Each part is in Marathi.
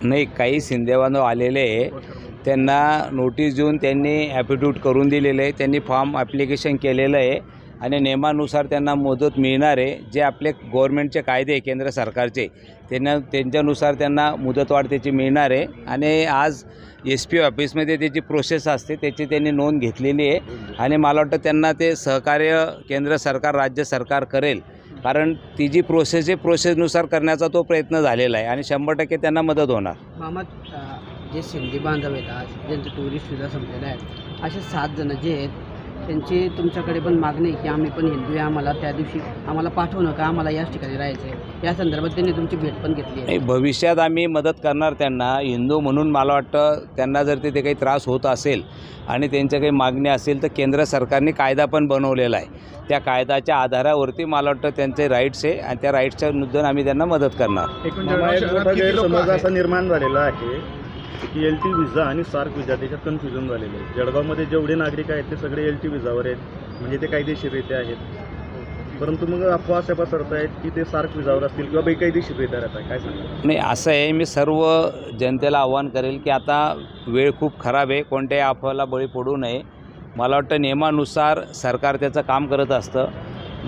नाही काही शिंदेबांधव आलेले आहे. त्यांना नोटीस देऊन त्यांनी ॲपिट्यूट करून दिलेलं आहे. त्यांनी फॉर्म ॲप्लिकेशन केलेलं आहे. आणि नियमानुसार त्यांना मुदत मिळणार आहे. जे आपले गव्हर्नमेंटचे कायदे केंद्र सरकारचे त्यांना त्यांच्यानुसार त्यांना मुदतवाढ त्याची मिळणार आहे. आणि आज एस पी ऑफिसमध्ये त्याची प्रोसेस असते. त्याची त्यांनी नोंद घेतलेली आहे. आणि मला वाटतं त्यांना ते सहकार्य केंद्र सरकार राज्य सरकार करेल. कारण ती जी प्रोसेस आहे प्रोसेसनुसार करण्याचा तो प्रयत्न झालेला आहे आणि शंभर टक्के त्यांना मदत होणार. मामा जे सिंधी बांधव आहेत आज ज्यांचे टुरिस्ट विजा संपलेले आहेत असे सात जण जे आहेत त्यांची तुमच्याकडे पण मागणी आहे की आम्ही पण हिंदू आहे आम्हाला त्या दिवशी आम्हाला पाठवू नका आम्हाला याच ठिकाणी राहायचं आहे. या संदर्भात त्यांनी तुमची भेट पण घेतली आहे. नाही भविष्यात आम्ही मदत करणार त्यांना हिंदू म्हणून मला वाटतं त्यांना जर तिथे काही त्रास होत असेल आणि त्यांच्या काही मागणी असेल तर केंद्र सरकारने कायदा पण बनवलेला आहे. त्या कायद्याच्या आधारावरती मला वाटतं त्यांचे राईट्स आहे आणि त्या राईट्सच्या नुद्दून आम्ही त्यांना मदत करणार. एकूण मामा, जळगाव एक शहरात मोठा किती लोकं गैरसमज आहेत? असा निर्माण झालेला आहे की एल टी व्हिजा आणि सार्क विजा त्याच्यात कन्फ्युजन झालेलं आहे. जळगावमध्ये जेवढे नागरिक आहेत ते सगळे एल टी व्हिजावर आहेत. म्हणजे ते कायदेशीररित्या आहेत. परंतु मग अफवा अशा पसरत आहेत की ते सार्क विजावर असतील किंवा बेकायदेशीररित्या राहत आहे काय सांगा नाही असं आहे मी सर्व जनतेला आव्हान करेल की आता वेळ खूप खराब आहे. कोणत्याही अफवाला बळी पडू नये. मला वाटतं नियमानुसार सरकार त्याचं काम करत असतं.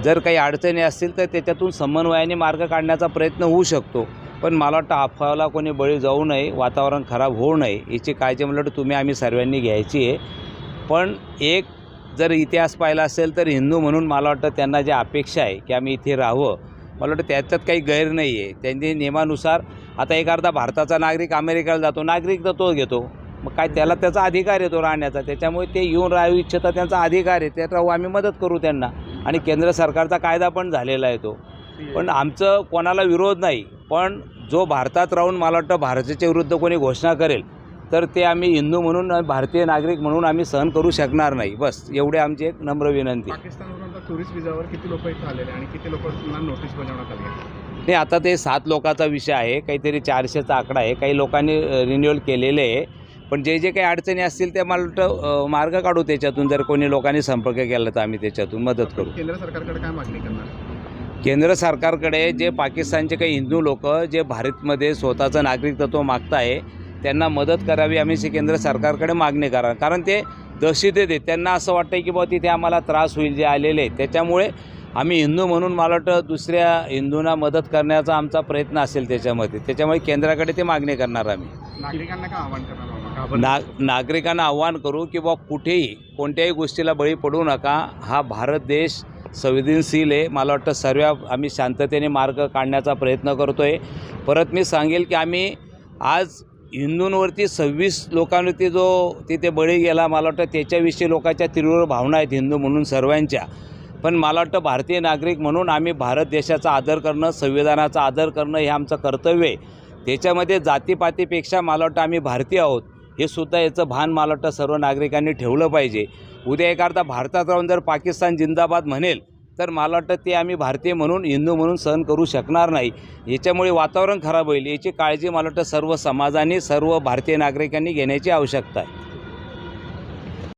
जर काही अडचणी असतील तर त्याच्यातून समन्वयाने मार्ग काढण्याचा प्रयत्न होऊ शकतो. पण मला वाटतं अफवाला कोणी बळी जाऊ नये वातावरण खराब होऊ नये याची काळजी म्हटलं वाटतं तुम्ही आम्ही सर्वांनी घ्यायची आहे. पण एक जर इतिहास पाहिला असेल तर हिंदू म्हणून मला वाटतं त्यांना जी अपेक्षा आहे की आम्ही इथे राहावं मला वाटतं त्याच्यात काही गैर नाही आहे. त्यांनी नियमानुसार आता एक अर्धा भारताचा नागरिक अमेरिकेला जातो नागरिक तर तो घेतो. मग काय त्याला त्याचा अधिकार येतो राहण्याचा त्याच्यामुळे ते येऊन राहू इच्छिता त्यांचा अधिकार आहे त्यात राहू आम्ही मदत करू त्यांना. आणि केंद्र सरकारचा कायदा पण झालेला आहे तो. पण आमचं कोणाला विरोध नाही. पण जो भारतात राहून मला वाटतं भारताच्या विरुद्ध कोणी घोषणा करेल तर ते आम्ही हिंदू म्हणून भारतीय नागरिक म्हणून आम्ही सहन करू शकणार नाही. बस एवढे आमची एक नम्र विनंती. टुरिस्ट विजावर किती लोक इथं आलेले आणि किती लोकांना नोटीस बजावण्यात आली? नाही आता ते सात लोकांचा विषय आहे. काहीतरी चारशेचा आकडा आहे. काही लोकांनी रिन्युअल केलेले आहे. पण जे जे काही अडचणी असतील ते मला वाटतं मार्ग काढू त्याच्यातून. जर कोणी लोकांनी संपर्क केला तर आम्ही त्याच्यातून मदत करू. केंद्र सरकारकडे काय मागणी करणार? केंद्र सरकारकडे जे पाकिस्तानचे काही हिंदू लोक जे भारतमध्ये स्वतःचं नागरिकत्व मागताय त्यांना मदत करावी आम्ही अशी केंद्र सरकारकडे मागणी करा कारण ते दहशतीत आहेत. त्यांना असं वाटतं की बुवा तिथे आम्हाला त्रास होईल जे आलेले आहेत. त्याच्यामुळे आम्ही हिंदू म्हणून मला वाटतं दुसऱ्या हिंदूंना मदत करण्याचा आमचा प्रयत्न असेल त्याच्यामध्ये. त्याच्यामुळे केंद्राकडे ते मागणी करणार आम्ही. नागरिकांना आव्हान करणार? ना नागरिकांना आव्हान करू की बा कुठेही कोणत्याही गोष्टीला बळी पडू नका. हा भारत देश संवेदनशील आहे. मला वाटतं सर्व आम्ही शांततेने मार्ग काढण्याचा प्रयत्न करतो आहे परत मी सांगेल की आम्ही आज हिंदूंवरती सव्वीस लोकांवरती जो तिथे बळी गेला मला वाटतं त्याच्याविषयी लोकांच्या तीव्र भावना आहेत हिंदू म्हणून सर्वांच्या. पण मला वाटतं भारतीय नागरिक म्हणून आम्ही भारत देशाचा आदर करणं संविधानाचा आदर करणं हे आमचं कर्तव्य आहे. त्याच्यामध्ये जातीपातीपेक्षा मला वाटतं आम्ही भारतीय आहोत. हे सुद्धा याचं भान मला वाटतं सर्व नागरिकांनी ठेवलं पाहिजे. उद्या एखादा भारतात राहून जर पाकिस्तान जिंदाबाद म्हणेल तर मला वाटतं ते आम्ही भारतीय म्हणून हिंदू म्हणून सहन करू शकणार नाही. याच्यामुळे वातावरण खराब होईल. याची काळजी मला वाटतं सर्व समाजाने सर्व भारतीय नागरिकांनी घेण्याची आवश्यकता आहे.